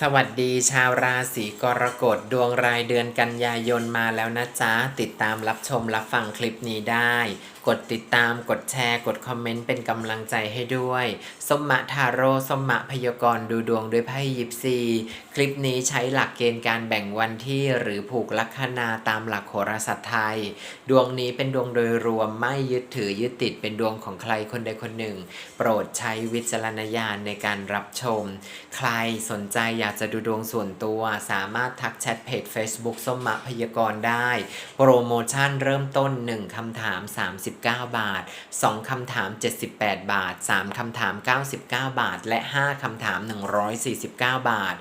สวัสดีชาวราศีกรกฎดวงรายเดือนกันยายนมาแล้วนะจ๊ะ ติดตามรับชมรับฟังคลิปนี้ได้ กดติดตามกดแชร์กดคอมเมนต์เป็นกำลังใจให้ด้วย สมมะทาโร่สมมะพยากรณ์ดูดวงด้วยไพ่ยิปซี คลิปนี้ใช้หลักเกณฑ์การแบ่งวันที่หรือผูกลัคนาตามหลักโหราศาสตร์ไทย ดวงนี้เป็นดวงโดยรวมไม่ยึดถือยึดติดเป็นดวงของใครคนใดคนหนึ่ง โปรดใช้วิจารณญาณในการรับชม ใครสนใจอยากจะดูดวงส่วนตัวสามารถทักแชทเพจ Facebook ส้มมะพยากรณ์ได้ โปรโมชั่นเริ่มต้น 1คำถาม39บาท 2 คำถาม 78 บาท 3 คำถาม 99 บาท และ 5 คำถาม 149 บาท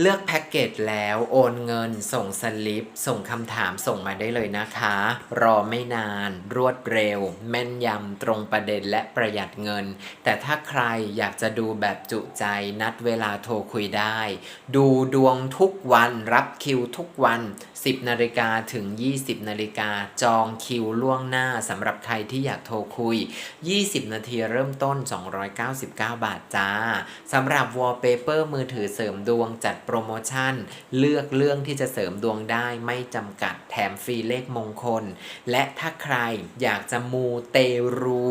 เลือกแพ็กเกจแล้วโอนเงิน ส่งสลิป ส่งคำถามส่งมาได้เลยนะคะ รอไม่นาน รวดเร็ว แม่นยำตรงประเด็นและประหยัดเงิน แต่ถ้าใครอยากจะดูแบบจุใจนัดเวลาโทรคุยได้ ดูดวงทุกวันรับคิวทุกวัน 10นาฬิกาถึง 20นาฬิกาจองคิวล่วงหน้าสำหรับใครที่อยากโทรคุย 20 นาทีเริ่มต้น 299 บาทจ้าสำหรับวอลเปเปอร์มือถือเสริมดวงจัดโปรโมชั่น เลือกเรื่องที่จะเสริมดวงได้ไม่จำกัดแถมฟรีเลขมงคล และถ้าใครอยากจะมูเตรู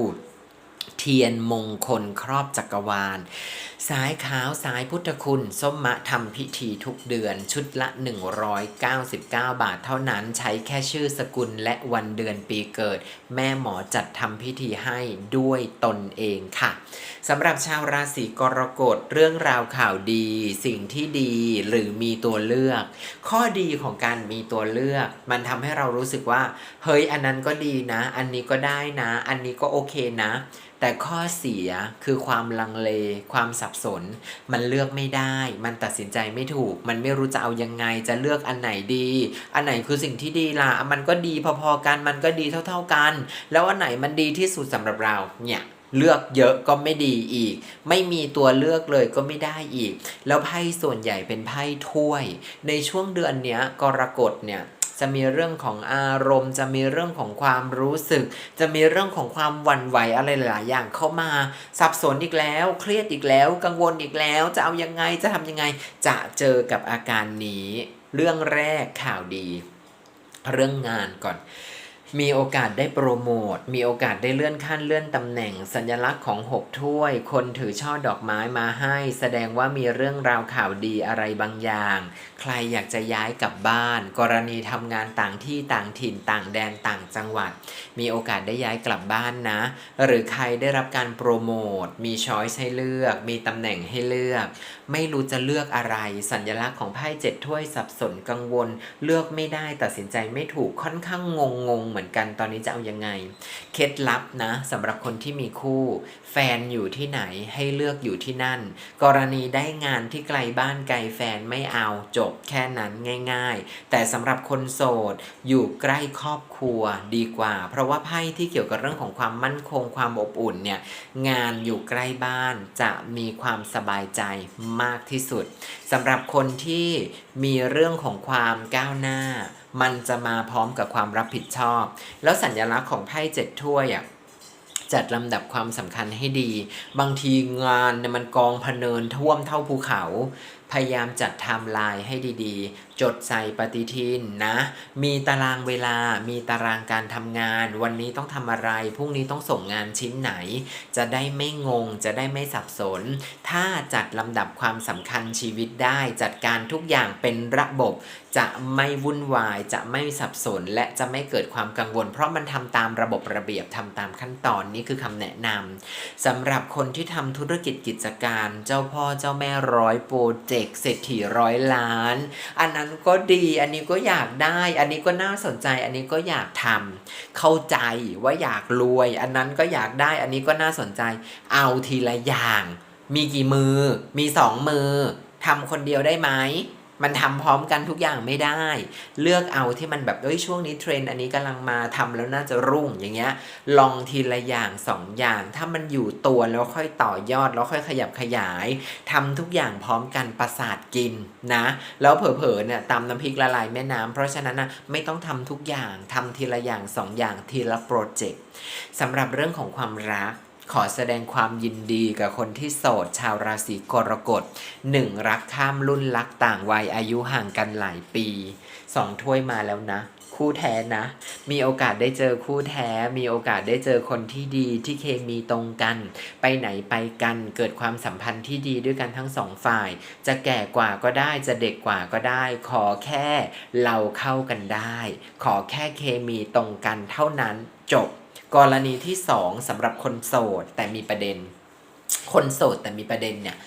เทียนมงคลครอบจักรวาล สายขาวสายพุทธคุณ ส้มมะทำพิธีทุกเดือนชุดละ 199 บาทเท่านั้นใช้แค่ชื่อสกุลและวันเดือนปีเกิด แม่หมอจัดทำพิธีให้ด้วยตนเองค่ะสำหรับชาวราศีกรกฎเรื่องราวข่าวดี สิ่งที่ดีหรือมีตัวเลือก ข้อดีของการมีตัวเลือก มันทำให้เรารู้สึกว่า เฮ้ยอันนั้นก็ดีนะ อันนี้ก็ได้นะ อันนี้ก็โอเคนะแต่ข้อเสียคือความลังเล ความสับสน มันเลือกไม่ได้ มันตัดสินใจไม่ถูก มันไม่รู้จะเอายังไงจะเลือกอันไหนดี อันไหนคือสิ่งที่ดีล่ะ มันก็ดีพอๆกัน มันก็ดีเท่า ๆกัน แล้วอันไหนมันดีที่สุดสำหรับเราเนี่ยเลือกเยอะก็ไม่ดีอีก ไม่มีตัวเลือกเลยก็ไม่ได้อีก แล้วไพ่ส่วนใหญ่เป็นไพ่ถ้วย ในช่วงเดือนเนี้ยกรกฎเนี่ย จะมีเรื่องของอารมณ์ จะมีเรื่องของความรู้สึก จะมีเรื่องของความหวั่นไหวอะไรหลายอย่างเข้ามา สับสนอีกแล้ว เครียดอีกแล้ว กังวลอีกแล้ว จะเอายังไงจะทำยังไงจะเจอกับอาการนี้ เรื่องแรกข่าวดี เรื่องงานก่อน มีโอกาสได้โปรโมท มีโอกาสได้เลื่อนขั้นเลื่อนตำแหน่ง สัญลักษณ์ของ6ถ้วย คนถือช่อดอกไม้มาให้ แสดงว่ามีเรื่องราวข่าวดีอะไรบางอย่าง ใครอยากจะย้ายกลับบ้าน กรณีทำงานต่างที่ต่างถิ่นต่างแดนต่างจังหวัด มีโอกาสได้ย้ายกลับบ้านนะ หรือใครได้รับการโปรโมท มีช้อยส์ให้เลือก มีตำแหน่งให้เลือก ไม่รู้จะเลือกอะไร สัญลักษณ์ของไพ่เจ็ดถ้วยสับสนกังวล เลือกไม่ได้ตัดสินใจไม่ถูกค่อนข้างงงงเหมือนกันตอนนี้จะเอายังไง เคล็ดลับนะสำหรับคนที่มีคู่ แฟนอยู่ที่ไหนให้เลือกอยู่ที่นั่น กรณีได้งานที่ไกลบ้านไกลแฟนไม่เอาจบแค่นั้นง่าย ๆ แต่สำหรับคนโสดอยู่ใกล้ครอบครัวดีกว่า เพราะว่าไพ่ที่เกี่ยวกับเรื่องของความมั่นคงความอบอุ่นเนี่ยงานอยู่ใกล้บ้านจะมีความสบายใจมากที่สุดสำหรับคนที่มีเรื่องของความก้าวหน้า มันจะมาพร้อมกับความรับผิดชอบ แล้วสัญลักษณ์ของไพ่เจ็ดถ้วยอะ จัดลำดับความสำคัญให้ดี บางทีงานเนี่ยมันกองพะเนินท่วมเท่าภูเขา พยายามจัดไทม์ไลน์ให้ดีๆ จดใส่ปฏิทินนะ มีตารางเวลา มีตารางการทำงาน วันนี้ต้องทำอะไร พรุ่งนี้ต้องส่งงานชิ้นไหน จะได้ไม่งง จะได้ไม่สับสน ถ้าจัดลำดับความสำคัญชีวิตได้ จัดการทุกอย่างเป็นระบบ จะไม่วุ่นวาย จะไม่สับสน และจะไม่เกิดความกังวล เพราะมันทำตามระบบระเบียบทำตามขั้นตอนนี่คือคำแนะนำสำหรับคนที่ทำธุรกิจกิจการเจ้าพ่อเจ้าแม่ร้อยโปรเจกต์เศรษฐีร้อยล้าน อันนั้นก็ดีอันนี้ก็อยากได้ อันนี้ก็น่าสนใจอันนี้ก็อยากทำเข้าใจว่าอยากรวย อันนั้นก็อยากได้อันนี้ก็น่าสนใจ เอาทีละอย่าง มีกี่มือ มีสองมือทำคนเดียวได้ไหม มันทำพร้อมกันทุกอย่างไม่ได้ เลือกเอาที่มันแบบเอ้ยช่วงนี้เทรนด์อันนี้กำลังมาทำแล้วน่าจะรุ่งอย่างเงี้ย ลองทีละอย่างสองอย่าง ถ้ามันอยู่ตัวแล้วค่อยต่อยอดแล้วค่อยขยับขยายทำทุกอย่างพร้อมกันประสาทกินนะ แล้วเผลอๆเนี่ยตำน้ำพริกละลายแม่น้ำเพราะฉะนั้นนะไม่ต้องทำทุกอย่างทำทีละอย่างสองอย่างทีละโปรเจกต์สำหรับเรื่องของความรัก ขอแสดงความยินดีกับคนที่โสดชาวราศีกรกฎหนึ่งรักข้ามรุ่นรักต่างวัยอายุห่างกันหลายปีสองถ้วยมาแล้วนะ คู่แท้นะ มีโอกาสได้เจอคู่แท้ มีโอกาสได้เจอคนที่ดีที่เคมีตรงกัน ไปไหนไปกัน เกิดความสัมพันธ์ที่ดีด้วยกันทั้งสองฝ่าย จะแก่กว่าก็ได้ จะเด็กกว่าก็ได้ ขอแค่เราเข้ากันได้ ขอแค่เคมีตรงกันเท่านั้นจบ กรณีที่สองสำหรับคนโสดแต่มีประเด็น คนโสดแต่มีประเด็นเนี่ย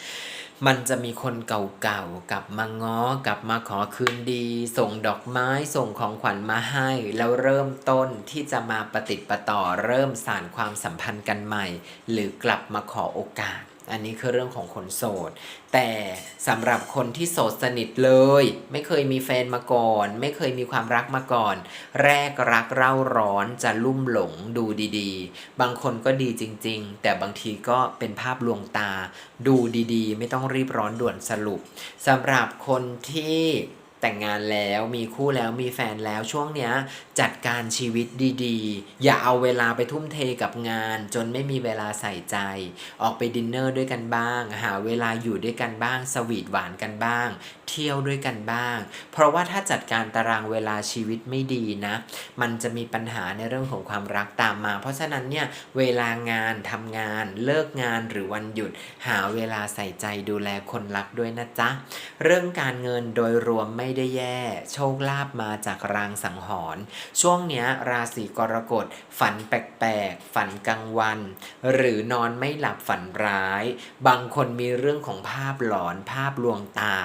มันจะมีคนเก่าๆกลับมาง้อกลับมาขอคืนดี ส่งดอกไม้ส่งของขวัญมาให้ แล้วเริ่มต้นที่จะมาปฏิดประต่อเริ่มสานความสัมพันธ์กันใหม่ หรือกลับมาขอโอกาส อันนี้คือเรื่องของคนโสด แต่สำหรับคนที่โสดสนิทเลย ไม่เคยมีแฟนมาก่อน ไม่เคยมีความรักมาก่อน แรกรักเร่าร้อนจะลุ่มหลงดูดีๆ บางคนก็ดีจริง ๆ แต่บางทีก็เป็นภาพลวงตา ดูดีๆ ไม่ต้องรีบร้อนด่วนสรุปสำหรับคนที่ แต่งงานแล้วมีคู่แล้วมีแฟนแล้วช่วงเนี้ยจัดการชีวิตดีๆ อย่าเอาเวลาไปทุ่มเทกับงาน จนไม่มีเวลาใส่ใจ ออกไปดินเนอร์ด้วยกันบ้าง หาเวลาอยู่ด้วยกันบ้าง สวีทหวานกันบ้าง เที่ยวด้วยกันบ้าง เพราะว่าถ้าจัดการตารางเวลาชีวิตไม่ดีนะ มันจะมีปัญหาในเรื่องของความรักตามมา เพราะฉะนั้นเนี่ยเวลางานทำงานเลิกงานหรือวันหยุด หาเวลาใส่ใจดูแลคนรักด้วยนะจ๊ะ เรื่องการเงินโดยรวมไม่ได้แย่ โชคลาภมาจากรางสังหรณ์ช่วงเนี้ยราศีกรกฎฝันแปลกๆฝันกลางวัน หรือนอนไม่หลับฝันร้าย บางคนมีเรื่องของภาพหลอนภาพลวงตา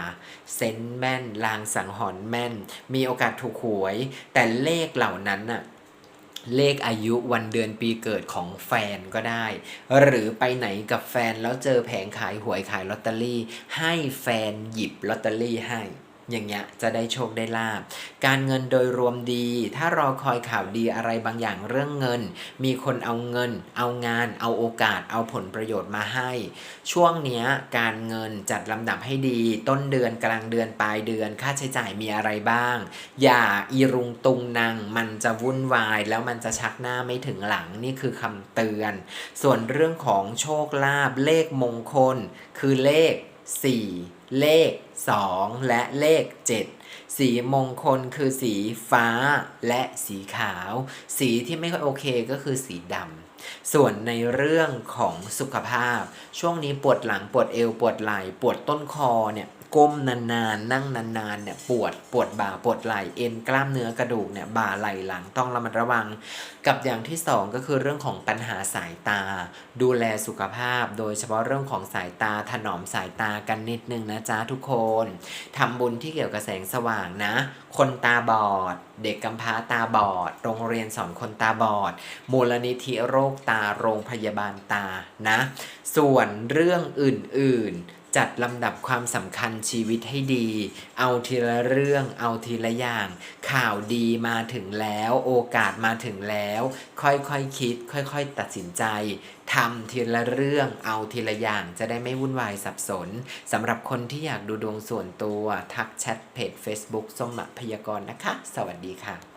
เซนแม่น ลางสังหรณ์แม่น มีโอกาสถูกหวย แต่เลขเหล่านั้นน่ะเลขอายุวันเดือนปีเกิดของแฟนก็ได้ หรือไปไหนกับแฟนแล้วเจอแผงขายหวยขายลอตเตอรี่ ให้แฟนหยิบลอตเตอรี่ให้ อย่างเงี้ยจะได้โชคได้ลาบ การเงินโดยรวมดี ถ้ารอคอยข่าวดีอะไรบางอย่างเรื่องเงิน มีคนเอาเงิน เอางาน เอาโอกาส เอาผลประโยชน์มาให้ ช่วงเนี้ยการเงินจัดลำดับให้ดี ต้นเดือนกลางเดือนปลายเดือน ค่าใช้จ่ายมีอะไรบ้าง อย่าอีรุงตุงนางมันจะวุ่นวาย แล้วมันจะชักหน้าไม่ถึงหลังนี่คือคำเตือน ส่วนเรื่องของโชคลาภเลขมงคล คือเลข 4 เลข 2 และเลข 7 สีมงคลคือสีฟ้าและสีขาว สีที่ไม่ค่อยโอเคก็คือสีดำ ส่วนในเรื่องของสุขภาพ ช่วงนี้ปวดหลังปวดเอวปวดไหล่ปวดต้นคอเนี่ยก้มนานๆ นั่งนานๆ เนี่ยปวดปวดบ่าปวดไหล่เอ็นกล้ามเนื้อกระดูกเนี่ยบ่าไหล่หลังต้องระมัดระวัง กับอย่างที่สองก็คือเรื่องของปัญหาสายตา ดูแลสุขภาพ โดยเฉพาะเรื่องของสายตาถนอมสายตากันนิดนึงนะจ๊ะทุกคนทำบุญที่เกี่ยวกับแสงสว่างนะ คนตาบอด เด็กกำพร้าตาบอด โรงเรียนสอนคนตาบอด มูลนิธิโรคตาโรงพยาบาลตานะ ส่วนเรื่องอื่นๆ จัดลำดับความสำคัญชีวิตให้ดี เอาทีละเรื่องเอาทีละอย่าง ข่าวดีมาถึงแล้ว โอกาสมาถึงแล้ว ค่อยๆคคิด ค่อย ๆ ตัดสินใจทำทีละเรื่องเอาทีละอย่างจะได้ไม่วุ่นวายสับสนสำหรับคนที่อยากดูดวงส่วนตัว ทักแชทเพจ Facebook ส้มหมะพยากรณ์นะคะ สวัสดีค่ะ